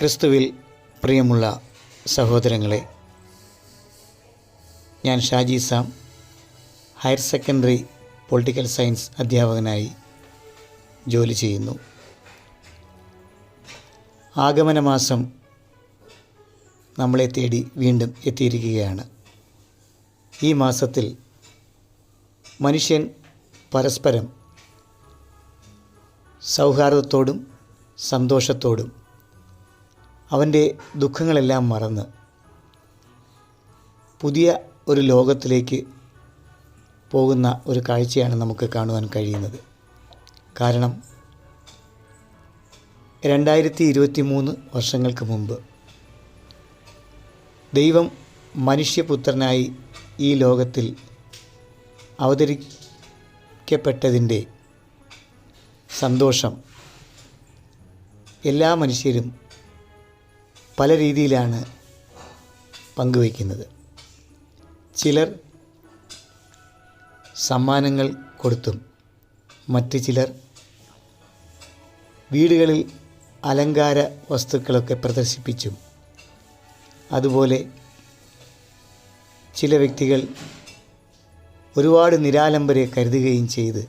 ക്രിസ്തുവിൽ പ്രിയമുള്ള സഹോദരങ്ങളെ ഞാൻ Shaji Sam higher secondary political science അധ്യാപകനായി ജോലി ചെയ്യുന്നു. ആഗമന മാസം നമ്മളെ തേടി വീണ്ടും എത്തിയിരിക്കുകയാണ്. ഈ മാസത്തിൽ മനുഷ്യൻ പരസ്പരം സൗഹാർദ്ദത്തോടും സന്തോഷത്തോടും അവന്റെ ദുഃഖങ്ങളെല്ലാം മറന്ന് പുതിയ ഒരു ലോകത്തിലേക്ക് പോകുന്ന ഒരു കാഴ്ചയാണ് നമുക്ക് കാണുവാൻ കഴിയുന്നത്. കാരണം രണ്ടായിരത്തി ഇരുപത്തി മൂന്ന് വർഷങ്ങൾക്ക് മുമ്പ് ദൈവം മനുഷ്യപുത്രനായി ഈ ലോകത്തിൽ അവതരിക്കപ്പെട്ടതിന്റെ സന്തോഷം എല്ലാ മനുഷ്യരും പല രീതിയിലാണ് പങ്കുവയ്ക്കുന്നത്. ചിലർ സമ്മാനങ്ങൾ കൊടുത്തും മറ്റ് ചിലർ വീടുകളിൽ അലങ്കാര വസ്തുക്കളൊക്കെ പ്രദർശിപ്പിച്ചും. അതുപോലെ ചില വ്യക്തികൾ ഒരുപാട് നിരാലംബരെ കരുതുകയും ചെയ്ത്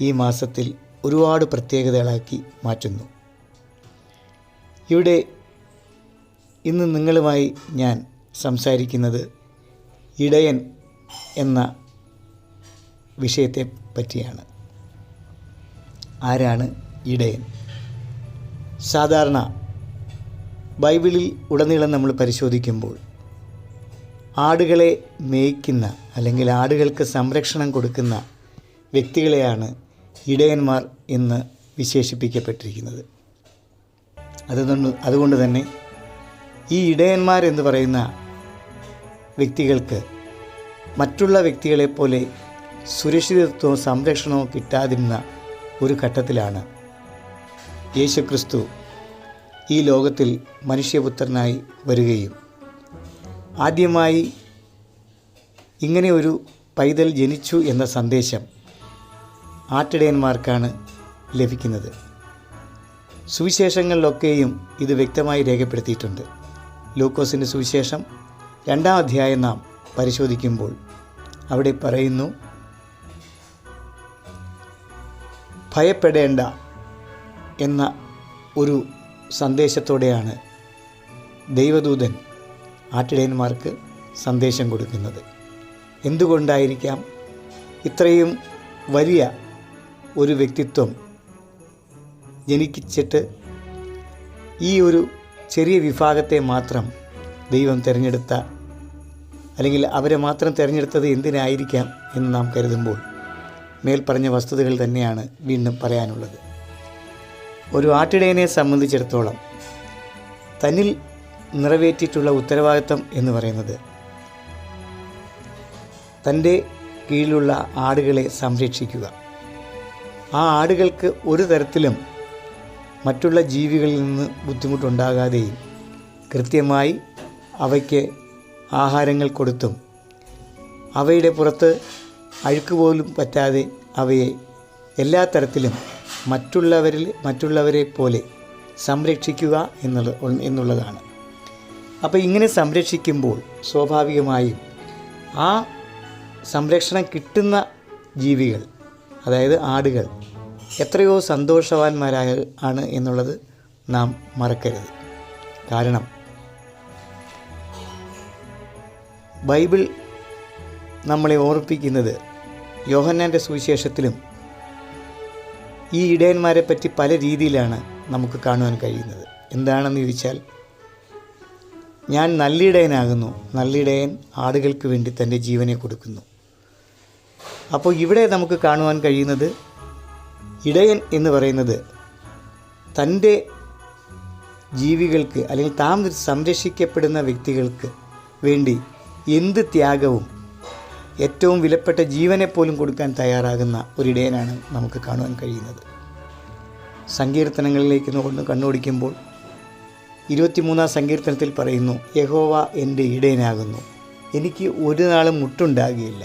ഈ മാസത്തിൽ ഒരുപാട് പ്രത്യേകതകളാക്കി മാറ്റുന്നു. ഇവിടെ ഇന്ന് നിങ്ങളുമായി ഞാൻ സംസാരിക്കുന്നത് ഇടയൻ എന്ന വിഷയത്തെ പറ്റിയാണ് ആരാണ് ഇടയൻ? സാധാരണ ബൈബിളിൽ ഉടനീളം നമ്മൾ പരിശോധിക്കുമ്പോൾ ആടുകളെ മേയ്ക്കുന്ന അല്ലെങ്കിൽ ആടുകൾക്ക് സംരക്ഷണം കൊടുക്കുന്ന വ്യക്തികളെയാണ് ഇടയന്മാർ എന്ന് വിശേഷിപ്പിക്കപ്പെട്ടിരിക്കുന്നത്. അതുകൊണ്ട് അതുകൊണ്ട് തന്നെ ഈ ഇടയന്മാരെന്ന് പറയുന്ന വ്യക്തികൾക്ക് മറ്റുള്ള വ്യക്തികളെപ്പോലെ സുരക്ഷിതത്വവും സംരക്ഷണവും കിട്ടാതിരുന്ന ഒരു ഘട്ടത്തിലാണ് യേശുക്രിസ്തു ഈ ലോകത്തിൽ മനുഷ്യപുത്രനായി വരികയും ആദ്യമായി ഇങ്ങനെ ഒരു പൈതൽ ജനിച്ചു എന്ന സന്ദേശം ആട്ടിടയന്മാർക്കാണ് ലഭിക്കുന്നത്. സുവിശേഷങ്ങളിലൊക്കെയും ഇത് വ്യക്തമായി രേഖപ്പെടുത്തിയിട്ടുണ്ട്. ലൂക്കോസിന്റെ സുവിശേഷം രണ്ടാം അധ്യായം നാം പരിശോധിക്കുമ്പോൾ അവിടെ പറയുന്നു ഭയപ്പെടേണ്ട എന്ന ഒരു സന്ദേശത്തോടെയാണ് ദൈവദൂതൻ ആട്ടിടയന്മാർക്ക് സന്ദേശം കൊടുക്കുന്നത്. എന്തുകൊണ്ടായിരിക്കാം ഇത്രയും വലിയ ഒരു വ്യക്തിത്വം ജനിക്കിച്ചിട്ട് ഈ ഒരു ചെറിയ വിഭാഗത്തെ മാത്രം ദൈവം തിരഞ്ഞെടുത്ത അല്ലെങ്കിൽ അവരെ മാത്രം തിരഞ്ഞെടുത്തത് എന്തിനായിരിക്കാം എന്ന് നാം കരുതുമ്പോൾ മേൽപ്പറഞ്ഞ വസ്തുതകൾ തന്നെയാണ് വീണ്ടും പറയാനുള്ളത്. ഒരു ആട്ടിടയനെ സംബന്ധിച്ചിടത്തോളം തന്നിൽ നിറവേറ്റിയിട്ടുള്ള ഉത്തരവാദിത്തം എന്ന് പറയുന്നത് തന്റെ കീഴിലുള്ള ആടുകളെ സംരക്ഷിക്കുക. ആ ആടുകൾക്ക് ഒരു തരത്തിലും മറ്റുള്ള ജീവികളിൽ നിന്ന് ബുദ്ധിമുട്ടുണ്ടാകാതെയും കൃത്യമായി അവയ്ക്ക് ആഹാരങ്ങൾ കൊടുത്തും അവയുടെ പുറത്ത് അഴുക്ക് പോലും പറ്റാതെ അവയെ എല്ലാ തരത്തിലും മറ്റുള്ളവരിൽ മറ്റുള്ളവരെ പോലെ സംരക്ഷിക്കുക എന്നുള്ള എന്നുള്ളതാണ്. അപ്പോൾ ഇങ്ങനെ സംരക്ഷിക്കുമ്പോൾ സ്വാഭാവികമായും ആ സംരക്ഷണം കിട്ടുന്ന ജീവികൾ അതായത് ആടുകൾ എത്രയോ സന്തോഷവാന്മാരായ ആണ് എന്നുള്ളത് നാം മറക്കരുത്. കാരണം ബൈബിൾ നമ്മളെ ഓർപ്പിക്കുന്നത് യോഹന്നാന്റെ സുവിശേഷത്തിലും ഈ ഇടയന്മാരെ പറ്റി പല രീതിയിലാണ് നമുക്ക് കാണുവാൻ കഴിയുന്നത്. എന്താണെന്ന് ചോദിച്ചാൽ ഞാൻ നല്ലിടയനാകുന്നു. നല്ലിടയൻ ആടുകൾക്ക് വേണ്ടി തന്റെ ജീവനെ കൊടുക്കുന്നു. അപ്പോൾ ഇവിടെ നമുക്ക് കാണുവാൻ കഴിയുന്നത് ഇടയൻ എന്ന് പറയുന്നത് തന്റെ ജീവികൾക്ക് അല്ലെങ്കിൽ താൻ സംരക്ഷിക്കപ്പെടുന്ന വ്യക്തികൾക്ക് വേണ്ടി എന്ത് ത്യാഗവും ഏറ്റവും വിലപ്പെട്ട ജീവനെ പോലും കൊടുക്കാൻ തയ്യാറാകുന്ന ഒരിടയനാണ് നമുക്ക് കാണുവാൻ കഴിയുന്നത്. സങ്കീർത്തനങ്ങളിലേക്ക് കൊണ്ട് കണ്ണോടിക്കുമ്പോൾ ഇരുപത്തിമൂന്നാം സങ്കീർത്തനത്തിൽ പറയുന്നു യഹോവ എന്റെ ഇടയനാകുന്നു. എനിക്ക് ഒരു നാളും മുട്ടുണ്ടാകുകയില്ല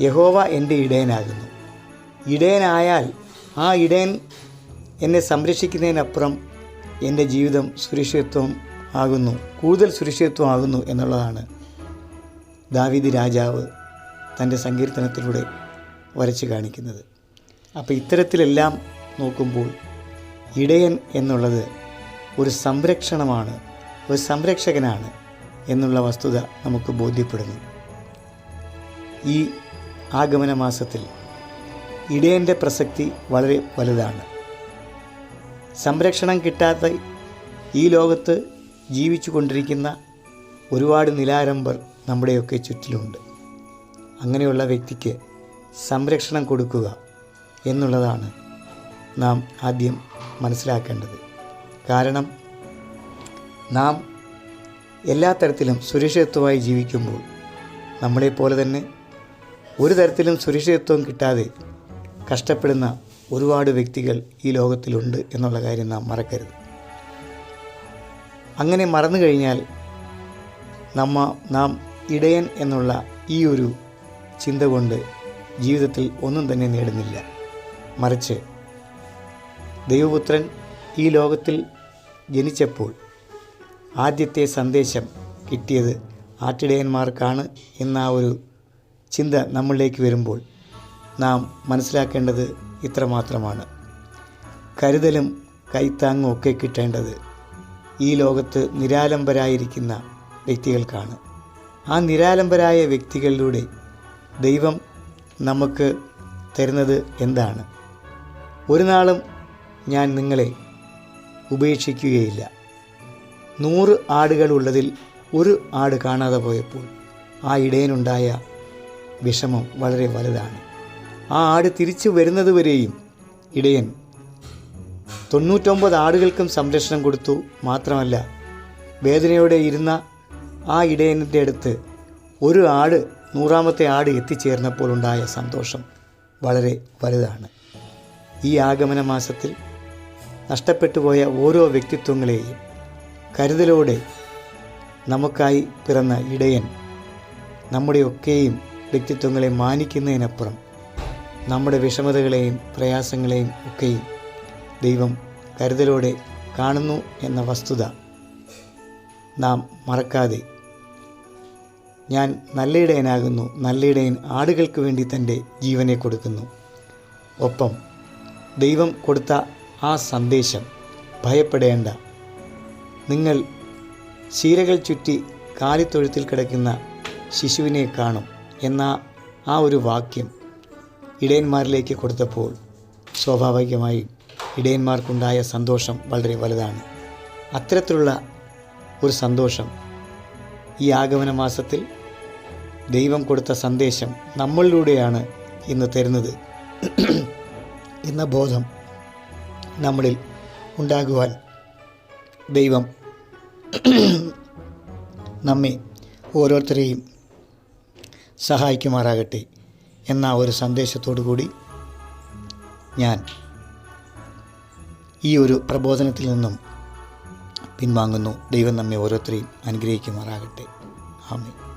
യഹോവ എന്റെ ഇടയനാകുന്നു. ഇടയനായാൽ ആ ഇടയൻ എന്നെ സംരക്ഷിക്കുന്നതിനപ്പുറം എന്റെ ജീവിതം സുരക്ഷിതത്വം ആകുന്നു കൂടുതൽ സുരക്ഷിതത്വം ആകുന്നു എന്നുള്ളതാണ്. ദാവീദ് രാജാവ് തന്റെ സങ്കീർത്തനത്തിലൂടെ വരച്ച് കാണിക്കുന്നത്. അപ്പോൾ ഇത്തരത്തിലെല്ലാം നോക്കുമ്പോൾ ഇടയൻ എന്നുള്ളത് ഒരു സംരക്ഷണമാണ് ഒരു സംരക്ഷകനാണ് എന്നുള്ള വസ്തുത നമുക്ക് ബോധ്യപ്പെടുന്നു. ഈ ആഗമന മാസത്തിൽ ഇടയന്റെ പ്രസക്തി വളരെ വലുതാണ്. സംരക്ഷണം കിട്ടാത്ത ഈ ലോകത്ത് ജീവിച്ചു കൊണ്ടിരിക്കുന്ന ഒരുപാട് നിലാരംഭർ നമ്മുടെയൊക്കെ ചുറ്റിലുണ്ട്. അങ്ങനെയുള്ള വ്യക്തിക്ക് സംരക്ഷണം കൊടുക്കുക എന്നുള്ളതാണ് നാം ആദ്യം മനസ്സിലാക്കേണ്ടത്. കാരണം നാം എല്ലാ തരത്തിലും സുരക്ഷിതത്വമായി ജീവിക്കുമ്പോൾ നമ്മളെപ്പോലെ തന്നെ ഒരു തരത്തിലും സുരക്ഷിതത്വം കിട്ടാതെ കഷ്ടപ്പെടുന്ന ഒരുപാട് വ്യക്തികൾ ഈ ലോകത്തിലുണ്ട് എന്നുള്ള കാര്യം നാം മറക്കരുത്. അങ്ങനെ മറന്നു കഴിഞ്ഞാൽ നമ്മ നാം ഇടയൻ എന്നുള്ള ഈ ഒരു ചിന്ത കൊണ്ട് ജീവിതത്തിൽ ഒന്നും തന്നെ നേടുന്നില്ല. മറിച്ച് ദൈവപുത്രൻ ഈ ലോകത്തിൽ ജനിച്ചപ്പോൾ ആദ്യത്തെ സന്ദേശം കിട്ടിയത് ആട്ടിടയന്മാർക്കാണ് എന്ന ഒരു ചിന്ത നമ്മളിലേക്ക് വരുമ്പോൾ നാം മനസ്സിലാക്കേണ്ടത് ഇത്രമാത്രമാണ്. കരുതലും കൈത്താങ്ങും ഒക്കെ കിട്ടേണ്ടത് ഈ ലോകത്ത് നിരാലംബരായിരിക്കുന്ന വ്യക്തികൾക്കാണ്. ആ നിരാലംബരായ വ്യക്തികളിലൂടെ ദൈവം നമുക്ക് തരുന്നത് എന്താണ്? ഒരു നാളും ഞാൻ നിങ്ങളെ ഉപേക്ഷിക്കുകയില്ല. നൂറ് ആടുകളുള്ളതിൽ ഒരു ആട് കാണാതെ പോയപ്പോൾ ആ ഇടയനുണ്ടായ വിഷമം വളരെ വലുതാണ്. ആ ആട് തിരിച്ചു വരുന്നതുവരെയും ഇടയൻ. തൊണ്ണൂറ്റൊമ്പത് ആടുകൾക്കും സംരക്ഷണം കൊടുത്തു മാത്രമല്ല വേദനയോടെ ഇരുന്ന ആ ഇടയന്റെ അടുത്ത് ഒരു ആട് നൂറാമത്തെ ആട് എത്തിച്ചേർന്നപ്പോൾ ഉണ്ടായ സന്തോഷം വളരെ വലുതാണ്. ഈ ആഗമന മാസത്തിൽ നഷ്ടപ്പെട്ടു പോയ ഓരോ വ്യക്തിത്വങ്ങളെയും കരുതലോടെ നമുക്കായി പിറന്ന ഇടയൻ നമ്മുടെയൊക്കെയും വ്യക്തിത്വങ്ങളെ മാനിക്കുന്നതിനപ്പുറം നമ്മുടെ വിഷമതകളെയും പ്രയാസങ്ങളെയും ഒക്കെയും ദൈവം കരുതലോടെ കാണുന്നു എന്ന വസ്തുത നാം മറക്കാതെ ഞാൻ നല്ലയിടയനാകുന്നു നല്ലയിടയൻ ആടുകൾക്ക് വേണ്ടി തന്റെ ജീവനെ കൊടുക്കുന്നു. ഒപ്പം ദൈവം കൊടുത്ത ആ സന്ദേശം ഭയപ്പെടേണ്ട. നിങ്ങൾ ശീലകൾ ചുറ്റി കാലിത്തൊഴുത്തിൽ കിടക്കുന്ന ശിശുവിനെ കാണും എന്ന ആ ഒരു വാക്യം ഇടയന്മാരിലേക്ക് കൊടുത്തപ്പോൾ സ്വാഭാവികമായും ഇടയന്മാർക്കുണ്ടായ സന്തോഷം വളരെ വലുതാണ്. അത്തരത്തിലുള്ള ഒരു സന്തോഷം ഈ ആഗമന മാസത്തിൽ ദൈവം കൊടുത്ത സന്ദേശം നമ്മളിലൂടെയാണ് ഇന്ന് തരുന്നത് എന്ന ബോധം നമ്മളിൽ ഉണ്ടാകുവാൻ ദൈവം നമ്മെ ഓരോരുത്തരെയും സഹായിക്കുമാറാകട്ടെ. എന്ന ഒരു സന്ദേശത്തോടു കൂടി ഞാൻ ഈ ഒരു പ്രബോധനത്തിൽ നിന്നും പിൻവാങ്ങുന്നു. ദൈവം നമ്മെ ഓരോരുത്തരെയും അനുഗ്രഹിക്കുമാറാകട്ടെ. ആമേ